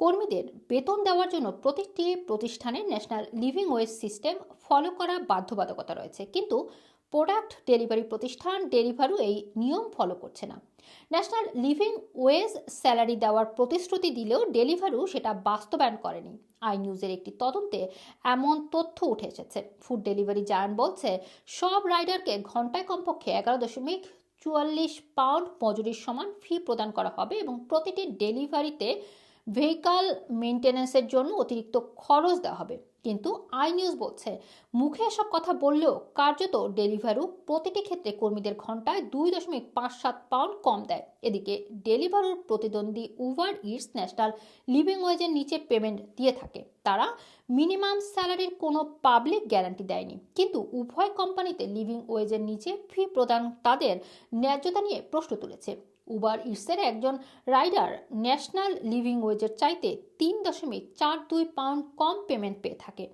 কর্মীদের বেতন দেওয়ার জন্য প্রতিটি প্রতিষ্ঠানের national living wage system follow করা বাধ্যবাধকতা রয়েছে। কিন্তু প্রোডাক্ট ডেলিভারি প্রতিষ্ঠান ডেলিভারও এই নিয়ম ফলো করছে না। ন্যাশনাল লিভিং ওয়েজ স্যালারি দেওয়ার প্রতিশ্রুতি দিলেও ডেলিভারও সেটা বাস্তবায়ন করেনি। আই নিউজের একটি তদন্তে এমন তথ্য উঠে এসেছে। ফুড ডেলিভারি জায়ান্ট বলছে, সব রাইডারকে ঘন্টায় কমপক্ষে এগারো দশমিক চুয়াল্লিশ পাউন্ড মজুরির সমান ফি প্রদান করা হবে এবং প্রতিটি ডেলিভারিতে ভেহিকাল মেনটেন্যান্সের জন্য অতিরিক্ত খরচ দেওয়া হবে। কিন্তু আই নিউজ বলছে, মুখে এসব কথা বললেও কার্যত ডেলিভারু প্রতিটি ক্ষেত্রে কর্মীদের ঘন্টায় দুই দশমিক পাঁচ সাত পাউন্ড কম দেয়। এদিকে ডেলিভারুর প্রতিদ্বন্দ্বী উবার ইটস ন্যাশনাল লিভিং ওয়েজের নিচে পেমেন্ট দিয়ে থাকে। তারা মিনিমাম স্যালারির কোনো পাবলিক গ্যারান্টি দেয়নি। কিন্তু উভয় কোম্পানিতে লিভিং ওয়েজের নিচে ফি প্রদান তাদের ন্যায্যতা নিয়ে প্রশ্ন তুলেছে। উবার ইটসের একজন রাইডার ন্যাশনাল লিভিং ওয়েজের চাইতে তিন দশমিক চার দুই পাউন্ড কম পেমেন্ট পেয়ে থাকে।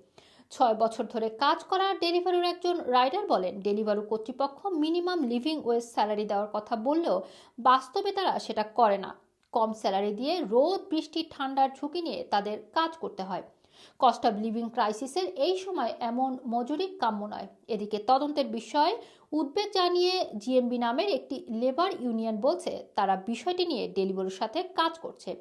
ছয় বছর ধরে কাজ করা ডেলিভারুর একজন রাইডার বলেন ডেলিভারু কর্তৃপক্ষ মিনিমাম লিভিং ওয়েজ স্যালারি দেওয়ার কথা বললেও বাস্তবে তারা সেটা করে না। কম স্যালারি দিয়ে রোদ, বৃষ্টি, ঠান্ডার ঝুঁকি নিয়ে তাদের কাজ করতে হয়। কস্ট অফ লিভিং ক্রাইসিসের এই সময় এমন মজুরি কাম্য নয়। এদিকে তদন্তের বিষয়ে উদ্বেগ জানিয়ে জিএমবি নামের একটি লেবার ইউনিয়ন বলছে, তারা বিষয়টি নিয়ে ডেলিভারির সাথে কাজ করছে।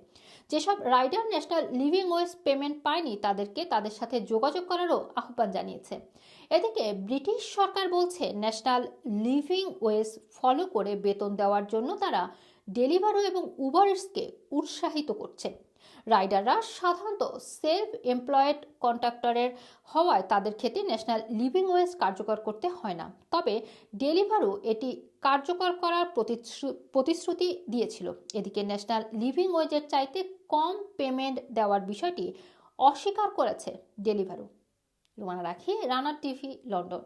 যেসব rider national living wage payment পায়নি, তাদেরকে তাদের সাথে যোগাযোগ করারও আহ্বান জানিয়েছে। এদিকে ব্রিটিশ সরকার বলছে ন্যাশনাল লিভিং ওয়েজ ফলো করে বেতন দেওয়ার জন্য তারা ডেলিভারো এবং উবারসকে উৎসাহিত করছে। রাইডাররা সাধারণত সেলফ এমপ্লয়েড কন্ট্রাক্টরের হওয়ায় তাদের ক্ষেত্রে ন্যাশনাল লিভিং ওয়েজ কার্যকর করতে হয় না। তবে ডেলিভারও এটি কার্যকর করার প্রতিশ্রু- প্রতিশ্রুতি দিয়েছিল। এদিকে ন্যাশনাল লিভিং ওয়েজের চাইতে কম পেমেন্ট দেওয়ার বিষয়টি অস্বীকার করেছে ডেলিভারও। লুমানা রাখি রানার টিভি, লন্ডন।